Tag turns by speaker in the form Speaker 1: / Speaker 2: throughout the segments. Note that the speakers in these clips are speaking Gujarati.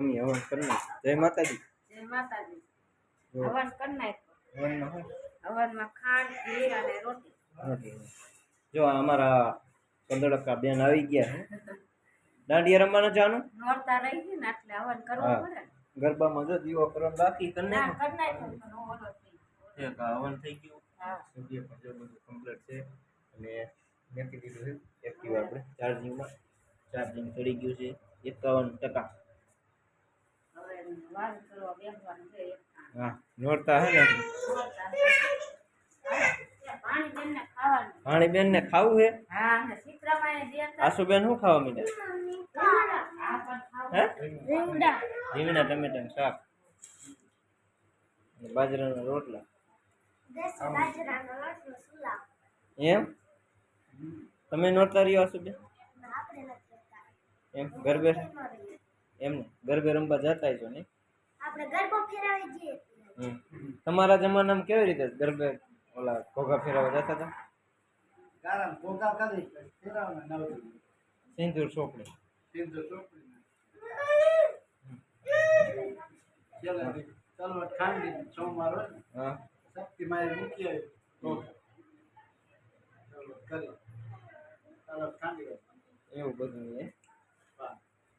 Speaker 1: મમ્મી હવન કરી નાખ. જય માતાજી.
Speaker 2: જય માતાજી.
Speaker 1: જો.
Speaker 2: હવન કરી નાખ્યો
Speaker 1: હવનમાં
Speaker 2: હવનમાં ખાંડ ઘી અને રોટી.
Speaker 1: નથી. જો આ અમારા કંદડકા બેન આવી ગયા છે. દાંડિયા રમવાના જાનું
Speaker 2: નોરતા રહી ગઈ ને એટલે હવન કરવું પડે
Speaker 1: ગરબામાં જો દીવો કરવા બાકી કરી
Speaker 2: ના
Speaker 1: નાખ્યું.
Speaker 2: કરી
Speaker 1: એક હવન થઈ ગયું.
Speaker 2: હા.
Speaker 1: સૂર્ય પણ જો બધું કમ્પ્લીટ છે. અને મેં કીધું છે એક્ટિવ આપણે. ચાર્જિંગમાં. ચાર્જિંગ ચડી ગયું છે. એકાવન ટકા.
Speaker 2: પાણી બેનને ખાવાનું
Speaker 1: ભાણી બેન ને ખાવું છે
Speaker 2: હા? અને શીતળામાં એ જે હતા,
Speaker 1: આસુબેન શું ખાવા મીડ્યા?
Speaker 2: આ પણ ખાવું.
Speaker 1: હે રીંગણા ટમેટાનું શાક. અને બાજરાના રોટલા. એમ? તમે નોરતા રહ્યો આસુબેન એમ ગરબે એમ ને ગરબે રમવા જતા છો ને
Speaker 3: આપણે ગરબો ફેરાવી જઈએ.
Speaker 1: તમારા જમાનામાં કેવી રીતે ગરબે ઓલા ઘોઘા ફેરવા જતા હતા?
Speaker 4: કારણ ભોગા કરી ફેરવના નવરી
Speaker 1: સિંદૂર ચોપડી.
Speaker 4: સિંધુ ચોપડી ચાલો ચાલો ઠંડી સોમવાર હોય
Speaker 1: હા.
Speaker 4: શક્તિ મારી મૂકી આવી. ચાલો કરી ચાલો ખાંડી
Speaker 1: એવું બધું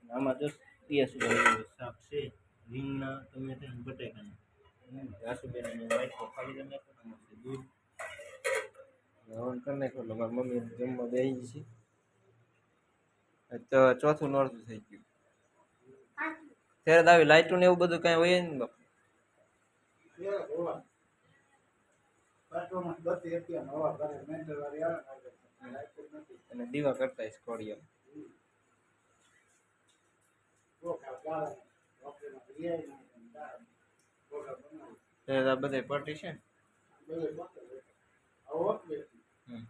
Speaker 1: આમાં જો પિયાસુબેન શાક છે રીંગણા ટમેટા અને બટાકાના આસુબેન અને વાઈટ ખાલી તમે દૂધ. હવન કરી નાખ્યો એટલે મારી મમ્મી જમવા બેસી છે. તો ચોથું નોરતું થઈ ગયું. ત્યારે આવી લાઇટો ને એવું બધું કાંઈ હોય ને બાપુ. અને દીવા કરતા સ્કોડિયા આ બધા છે હમ.